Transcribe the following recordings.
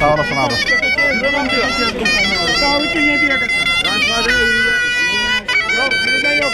Sağ olasın abi. Sağlıklı yediye kadar. Ben sadece... Yok, birden yok.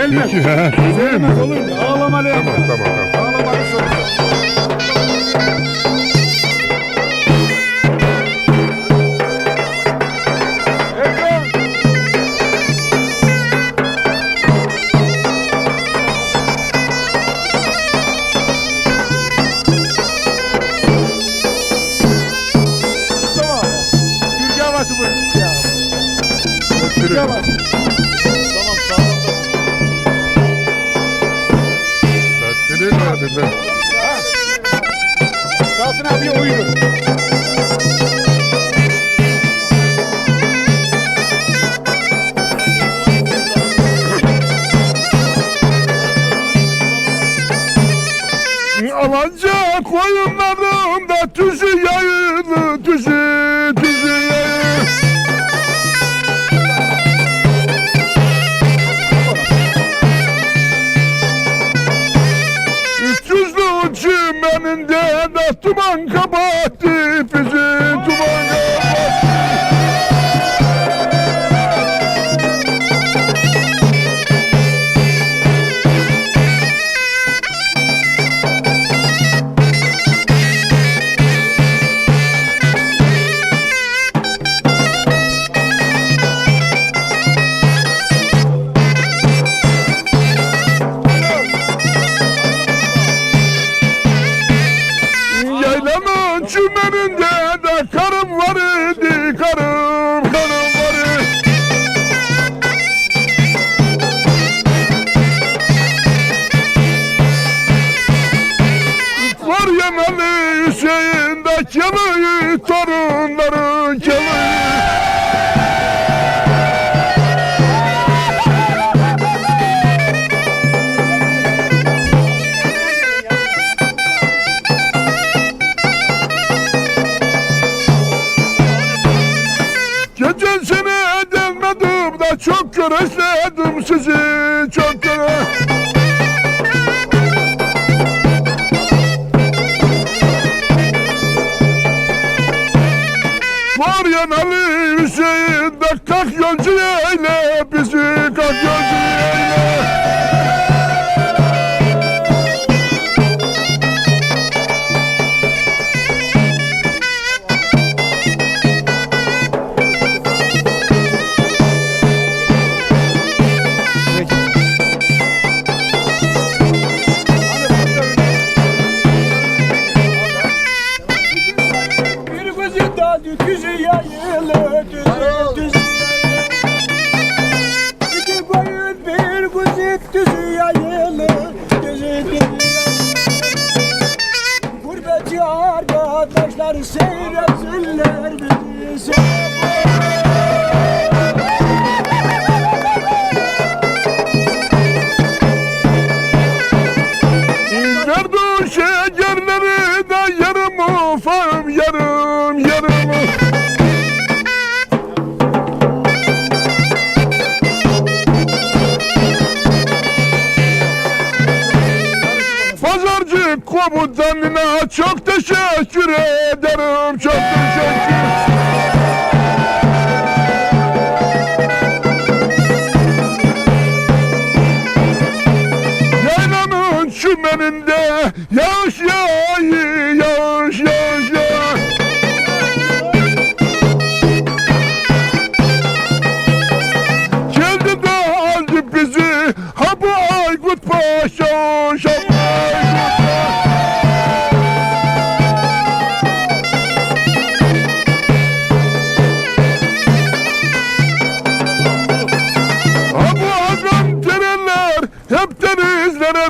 Söylenmez. Söylenmez olur mu? Ağlamalı yapma. Tamam tamam. Ağlamalı sorun. bir koy kadar özledim sizi çok kere. Var yanalı Hüseyin de kalk yolcu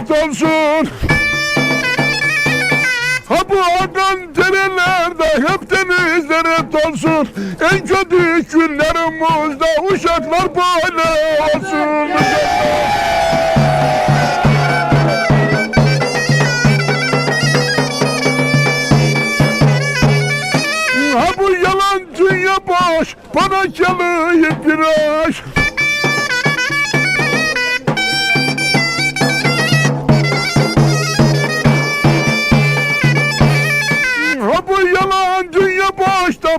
uzak olsun. Ha bu akan derelerde hep denizlere dolsun. En kötü günlerimizde uşaklar böyle olsun. ha bu yalan dünya boş, bana çalıyıp bir. da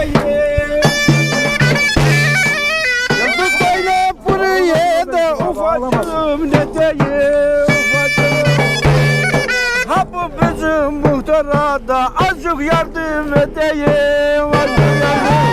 burayı. Yıldız böyle burayı da ufacığım ne diyeyim ufacığım. Ha bizim muhtara da azıcık yardım edeyim azıcık yardım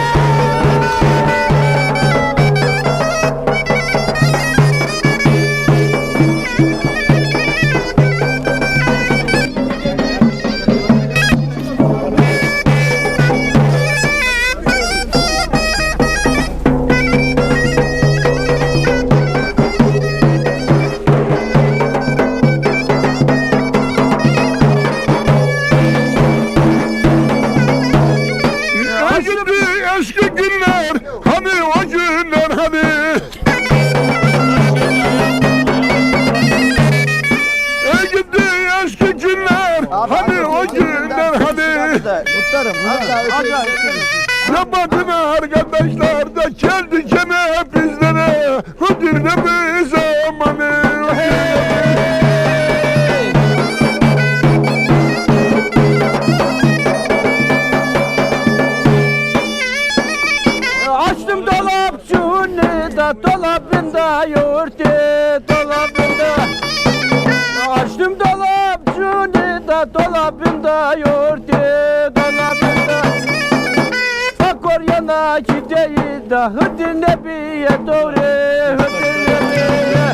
dövre hıcırlebiye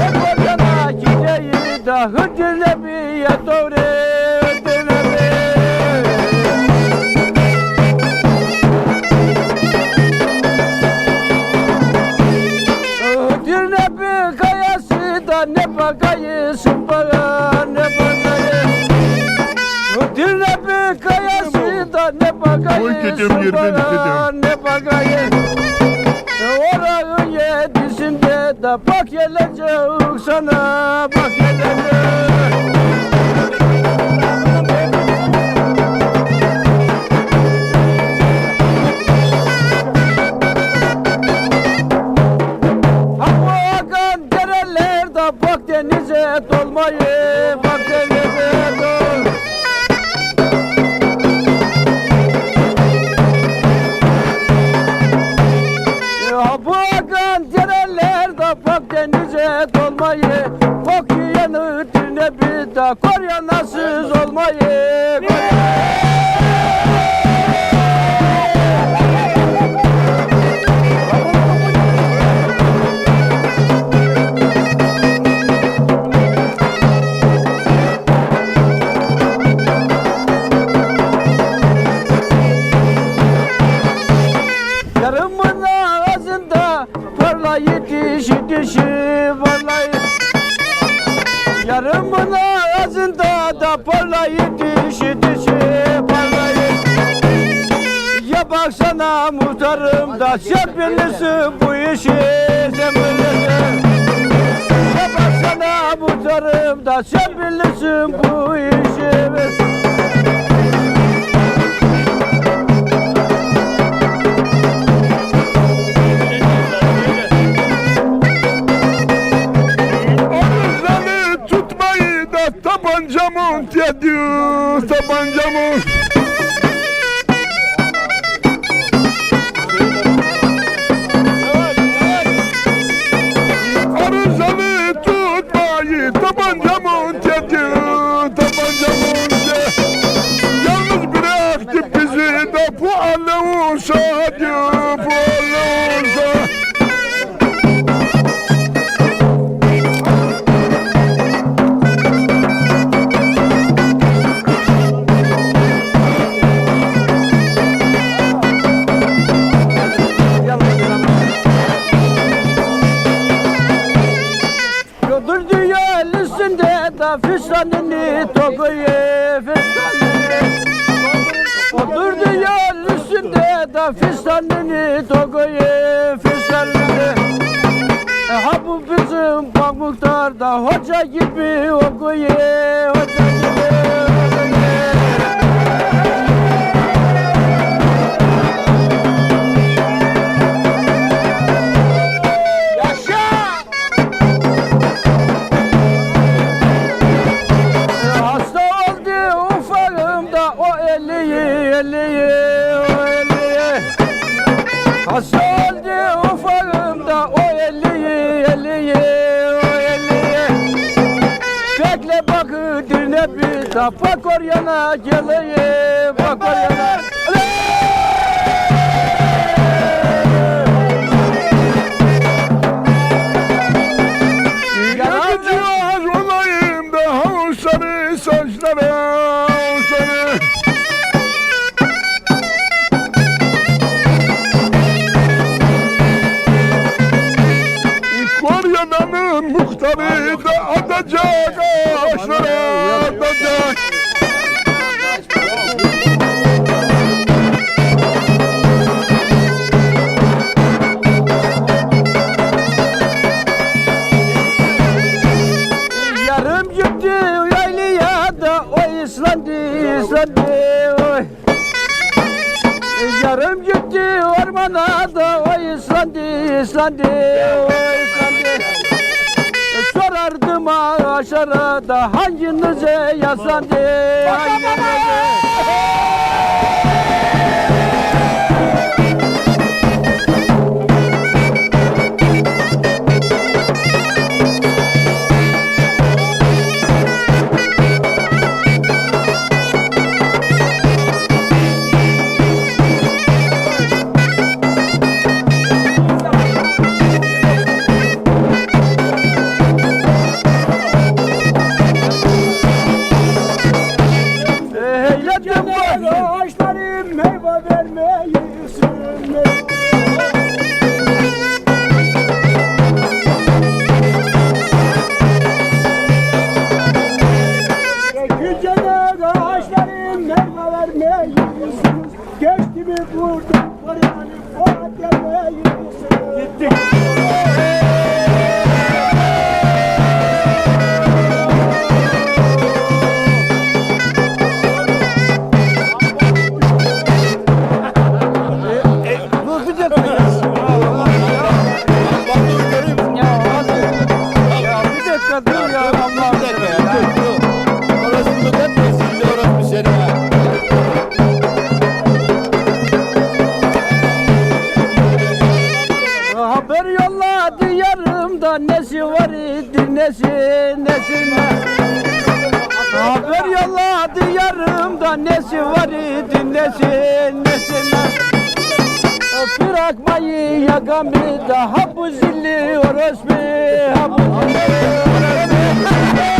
Hep yana gideyim da hıcırlebiye dövre Ne bakayısın bana ne bakayısın Dinle bir kayası da ne bakayısın bana gelecek sana bak gelecek. Bak denize dolmayı bu Allah'ın saati bu Allah'ın saati Yodur dünya üstünde da Odur dünya üstünde da fistanını tokuye fistanını e, Ha bu bizim pamuktar da hoca gibi okuye hoca gibi bir da bak oryana geleyim bak oryana Yakacağız olayım da o sarı saçlara o sarı Konya'nın muhtarı da atacak ağaçlara Yarım gitti yaylaya da o İslandı İslandı oy. Yarım gitti ormana da o İslandı İslandı aşara da hanginize yazandı? Hanginize nesi nesi Bırakmayı yakamı daha bu zilli orospu ha bu zilli orospu.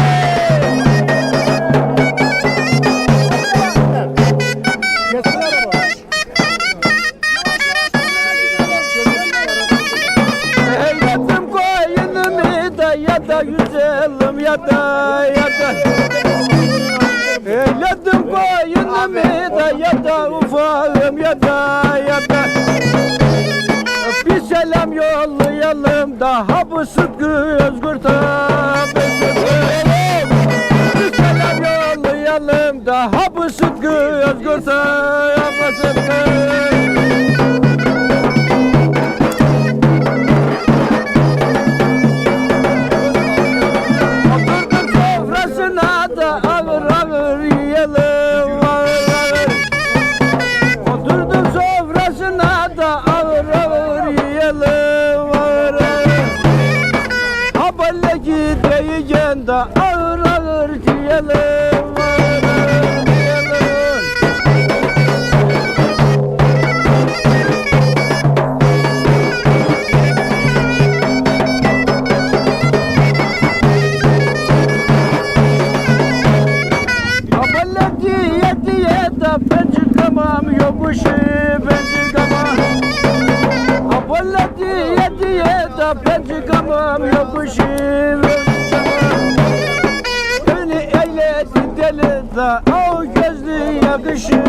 Cami'de ya da ufağım ya da ya da Bir selam yollayalım daha bu Sıtkı Özgür tabi Bir selam yollayalım daha bu Sıtkı Özgür tabi düşün.